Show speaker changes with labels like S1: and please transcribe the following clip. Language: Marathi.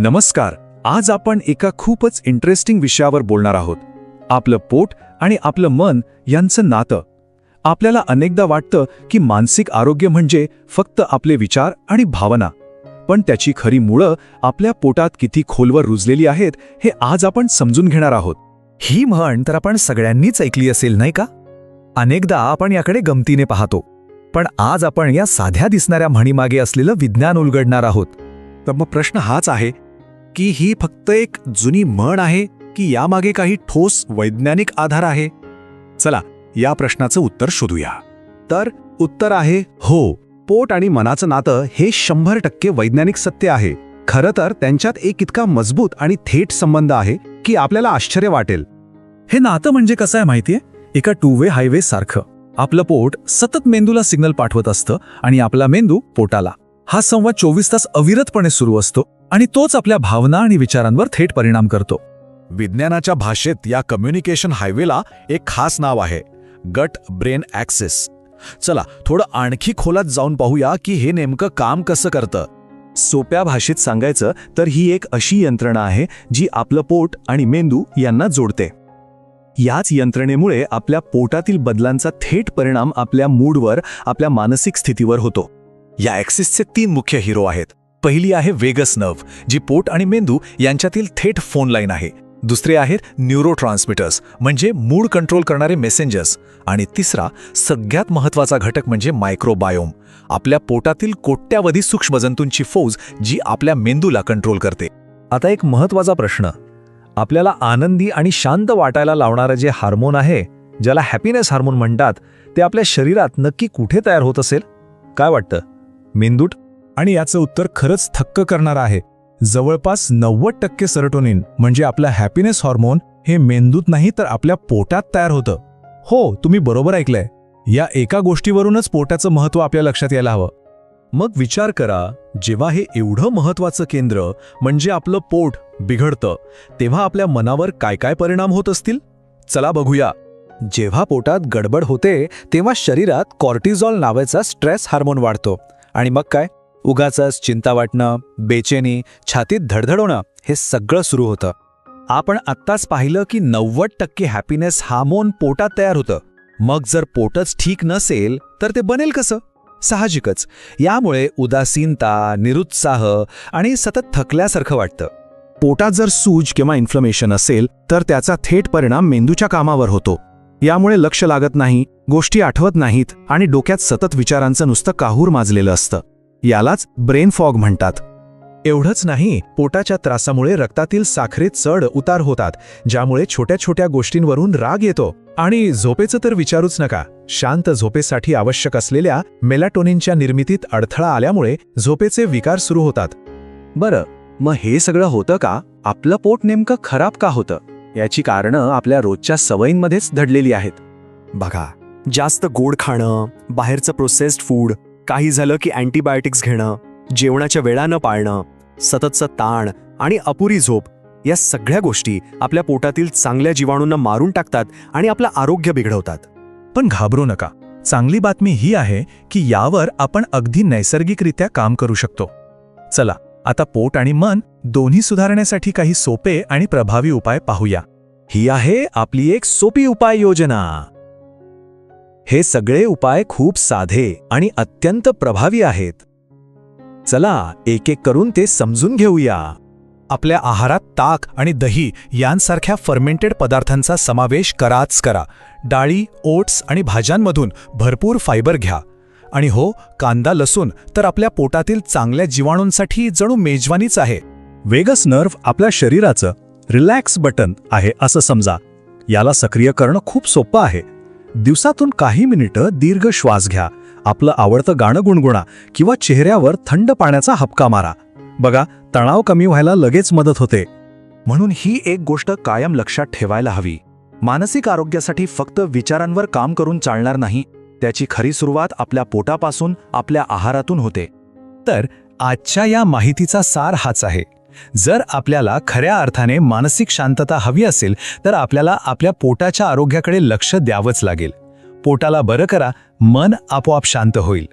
S1: नमस्कार आज आपण एका खूपच इंटरेस्टिंग विषयावर बोलणार आहोत. आपलं पोट आणि आपलं मन यांचं नातं. आपल्याला अनेकदा वाटतं की मानसिक आरोग्य म्हणजे फक्त आपले विचार आणि भावना. पण त्याची खरी मुळं आपल्या पोटात किती खोलवर रुजलेली आहेत हे आज आपण समजून घेणार आहोत.
S2: ही म्हण तर आपण सगळ्यांनीच ऐकली असेल नाही का? अनेकदा आपण याकडे गमतीने पाहतो. पण आज आपण या साध्या दिसणाऱ्या म्हणीमागे असलेलं विज्ञान उलगडणार आहोत.
S1: तर मग प्रश्न हाच आहे की ही फक्त एक जुनी म्हण आहे की यामागे काही ठोस वैज्ञानिक आधार आहे. चला या प्रश्नाचं उत्तर शोधूया. तर उत्तर आहे हो पोट आणि मनाचं नातं हे शंभर टक्के वैज्ञानिक सत्य आहे. खरं तर त्यांच्यात एक इतका मजबूत आणि थेट संबंध आहे की आपल्याला आश्चर्य वाटेल.
S2: हे नातं म्हणजे कसं आहे माहितीये? एका टू वे हायवे सारखं. आपलं पोट सतत मेंदूला सिग्नल पाठवत असतं आणि आपला मेंदू पोटाला. हा संवाद चोवीस तास अविरतपणे सुरू असतो आणि तोच आपल्या भावना आणि विचारांवर थेट परिणाम करतो.
S1: विज्ञानाच्या भाषेत या कम्युनिकेशन हायवेला एक खास नाव आहे गट ब्रेन ॲक्सेस. चला थोडं आणखी खोलात जाऊन पाहूया की हे नेमकं काम कसं करतं. सोप्या भाषेत सांगायचं तर ही एक अशी यंत्रणा आहे जी आपलं पोट आणि मेंदू यांना जोडते. याच यंत्रणेमुळे आपल्या पोटातील बदलांचा थेट परिणाम आपल्या मूडवर आपल्या मानसिक स्थितीवर होतो. या ॲक्सिसचे तीन मुख्य हिरो आहेत. पहिली आहे वेगस नर्व जी पोट आणि मेंदू यांच्यातील थेट फोन लाईन आहे. दुसरे आहेत न्यूरो ट्रान्समिटर्स म्हणजे मूड कंट्रोल करणारे मेसेंजर्स. आणि तिसरा सगळ्यात महत्त्वाचा घटक म्हणजे मायक्रोबायोम आपल्या पोटातील कोट्यावधी सूक्ष्मजंतूंची फौज जी आपल्या मेंदूला कंट्रोल करते.
S2: आता एक महत्त्वाचा प्रश्न. आपल्याला आनंदी आणि शांत वाटायला लावणारं जे हार्मोन आहे ज्याला हॅपीनेस हार्मोन म्हणतात ते आपल्या शरीरात नक्की कुठे तयार होत असेल? काय वाटतं? मेंदूट
S3: आणि याचं उत्तर खरंच थक्क करणार आहे. जवळपास नव्वद टक्के सरटोनिन म्हणजे आपला हॅपीनेस हॉर्मोन हे मेंदूत नाही तर आपल्या पोटात तयार होतं. हो तुम्ही बरोबर ऐकलंय. या एका गोष्टीवरूनच पोटाचं महत्त्व आपल्या लक्षात यायला हवं.
S2: मग विचार करा जेव्हा हे एवढं महत्वाचं केंद्र म्हणजे आपलं पोट बिघडतं तेव्हा आपल्या मनावर काय काय परिणाम होत असतील? चला बघूया. जेव्हा पोटात गडबड होते तेव्हा शरीरात कॉर्टिझॉल नावाचा स्ट्रेस हार्मोन वाढतो. आणि मग काय? उगाचच चिंता वाटणं बेचेनी छातीत धडधडवणं हे सगळं सुरू होतं. आपण आत्ताच पाहिलं की नव्वद टक्के हॅपीनेस हार्मोन पोटात तयार होतं. मग जर पोटच ठीक नसेल तर ते बनेल कसं? साहजिकच. यामुळे उदासीनता निरुत्साह आणि सतत थकल्यासारखं वाटतं.
S1: पोटात जर सूज किंवा इन्फ्लमेशन असेल तर त्याचा थेट परिणाम मेंदूच्या कामावर होतो. यामुळे लक्ष लागत नाही गोष्टी आठवत नाहीत आणि डोक्यात सतत विचारांचं नुसतं काहूर माजलेलं असतं. यालाच ब्रेन फॉग म्हणतात.
S2: एवढंच नाही पोटाच्या त्रासामुळे रक्तातील साखरेत चढ उतार होतात ज्यामुळे छोट्या छोट्या गोष्टींवरून राग येतो. आणि झोपेचं तर विचारूच नका शांत झोपेसाठी आवश्यक असलेल्या मेलाटोनिनच्या निर्मितीत अडथळा आल्यामुळे झोपेचे विकार सुरू होतात.
S1: बरं मग हे सगळं होतं का? आपलं पोट नेमकं खराब का होतं? याची कारणं आपल्या रोजच्या सवयींमध्येच दडलेली आहेत.
S4: बघा जास्त गोड खाणं बाहेरचं प्रोसेस्ड फूड काही झालं की अँटीबायोटिक्स घेणं जेवणाच्या वेळा न पाळणं सततचं ताण आणि अपुरी झोप या सगळ्या गोष्टी आपल्या पोटातील चांगल्या जीवाणूंना मारून टाकतात आणि आपलं आरोग्य बिघडवतात.
S3: पण घाबरू नका. चांगली बातमी ही आहे की यावर आपण अगदी नैसर्गिकरित्या काम करू शकतो. चला आता पोट आणि मन दोन्ही सुधारण्यासाठी काही सोपे आणि प्रभावी उपाय पाहूया.
S1: ही आहे आपली एक सोपी उपाय योजना हे सगळे उपाय खूप साधे आणि अत्यंत प्रभावी आहेत. चला एक एक करून ते समजून घेऊया.
S3: आपल्या आहारात ताक आणि दही यांसारख्या फर्मेंटेड पदार्थांचा समावेश कराच करा. डाळी ओट्स आणि भाज्यांमधून भरपूर फायबर घ्या. आणि हो कांदा लसूण तर आपल्या पोटातील चांगल्या जीवाणूंसाठी जणू मेजवानीच आहे. वेगस नर्व आपल्या शरीराचं रिलॅक्स बटन आहे असं समजा. याला सक्रिय करणं खूप सोपं आहे. दिवसातून काही मिनिटं दीर्घ श्वास घ्या. आपलं आवडतं गाणं गुणगुणा किंवा चेहऱ्यावर थंड पाण्याचा हपका मारा. बघा तणाव कमी व्हायला लगेच मदत होते.
S1: म्हणून ही एक गोष्ट कायम लक्षात ठेवायला हवी. मानसिक आरोग्यासाठी फक्त विचारांवर काम करून चालणार नाही त्याची खरी सुरुवात आपल्या पोटापासून आपल्या आहारातून होते.
S3: तर आजच्या या माहितीचा सार हाच आहे. जर आपल्याला खऱ्या अर्थाने मानसिक शांतता हवी असेल तर आपल्याला आपल्या पोटाच्या आरोग्याकडे लक्ष द्यावंच लागेल. पोटाला बरं करा मन आपोआप शांत होईल.